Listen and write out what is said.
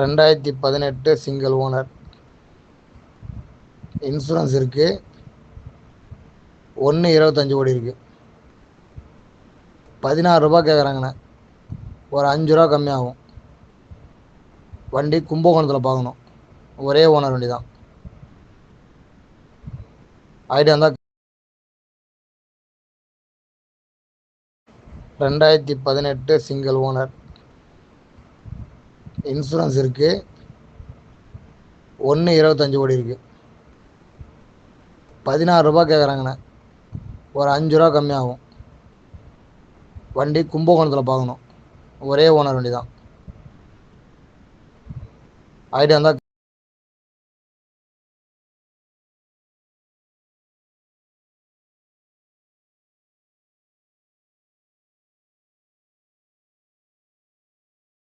ரெண்டாயிரத்தி பதினெட்டு single owner insurance இருக்குது ஒன்று இருபத்தஞ்சி கோடி இருக்குது பதினாறு ரூபா கேட்குறாங்கண்ணே ஒரு அஞ்சு ரூபா கம்மியாகும். வண்டி கும்பகோணத்தில் பார்க்கணும் ஒரே ஓனர் வண்டி தான் ஐடியா இருந்தால் ரெண்டாயிரத்தி பதினெட்டு சிங்கிள் ஓனர் இன்சூரன்ஸ் இருக்குது ஒன்று இருபத்தஞ்சி கோடி இருக்குது பதினாறு ரூபா கேட்குறாங்கண்ணே ஒரு அஞ்சு ரூபா கம்மியாகும். வண்டி கும்பகோணத்தில் பார்க்கணும் ஒரே ஓனர் வண்டி தான் ஐடியா இருந்தால்